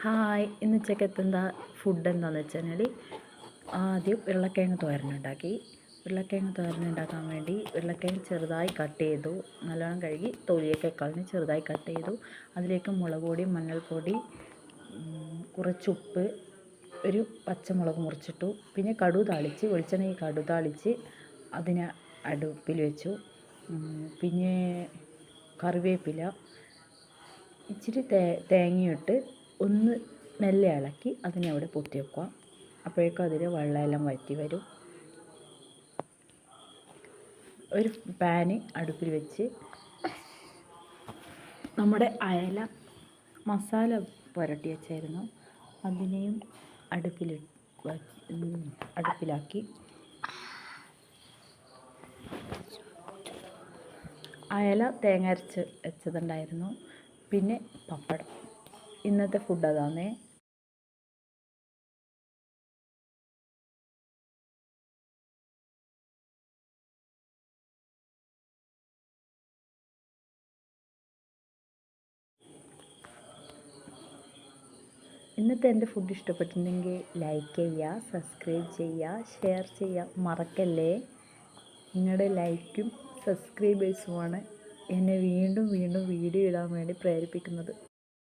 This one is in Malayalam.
ഹായ് ഇന്ന് ഉച്ചക്കത്തെ എന്താ ഫുഡ് എന്താണെന്ന് വെച്ച് കഴിഞ്ഞാൽ ആദ്യം ഉരുളക്കിഴങ്ങ് തോരനുണ്ടാക്കി ഉരുളക്കിഴങ്ങ് തോരനുണ്ടാക്കാൻ വേണ്ടി ഉരുളക്കിഴങ്ങ് ചെറുതായി കട്ട് ചെയ്തു. നല്ലോണം കഴുകി തൊലിയൊക്കെ കളഞ്ഞ് ചെറുതായി കട്ട് ചെയ്തു. അതിലേക്ക് മുളക് പൊടി മഞ്ഞൾപ്പൊടി കുറച്ചുപ്പ് ഒരു പച്ചമുളക് മുറിച്ചിട്ടു. പിന്നെ കടു താളിച്ച് വെളിച്ചെണ്ണയിൽ കടു താളിച്ച് അതിനെ അടുപ്പിൽ വെച്ചു. പിന്നെ കറിവേപ്പില ഇച്ചിരി തേ തേങ്ങയിട്ട് ഒന്ന് മെല്ലെ ഇളക്കി അതിനെ അവിടെ പൊത്തി വെക്കുക. അപ്പോഴേക്കും അതിൽ വെള്ളമെല്ലാം വറ്റി വരും. ഒരു പാന് അടുപ്പിൽ വെച്ച് നമ്മുടെ അയല മസാല പുരട്ടി വെച്ചായിരുന്നു. അതിനെയും അടുപ്പിൽ അടുപ്പിലാക്കി. അയല തേങ്ങ അരച്ച് വെച്ചതുണ്ടായിരുന്നു. പിന്നെ പപ്പടം. ഇന്നത്തെ ഫുഡ് അതാണേ ഇന്നത്തെ എന്റെ ഫുഡ് ഇഷ്ടപ്പെട്ടിട്ടുണ്ടെങ്കിൽ ലൈക്ക് ചെയ്യുക സബ്സ്ക്രൈബ് ചെയ്യുക ഷെയർ ചെയ്യുക മറക്കല്ലേ? നിങ്ങളുടെ ലൈക്കും സബ്സ്ക്രൈബേഴ്സുമാണ് എന്നെ വീണ്ടും വീണ്ടും വീഡിയോ ഇടാൻ വേണ്ടി പ്രേരിപ്പിക്കുന്നത്.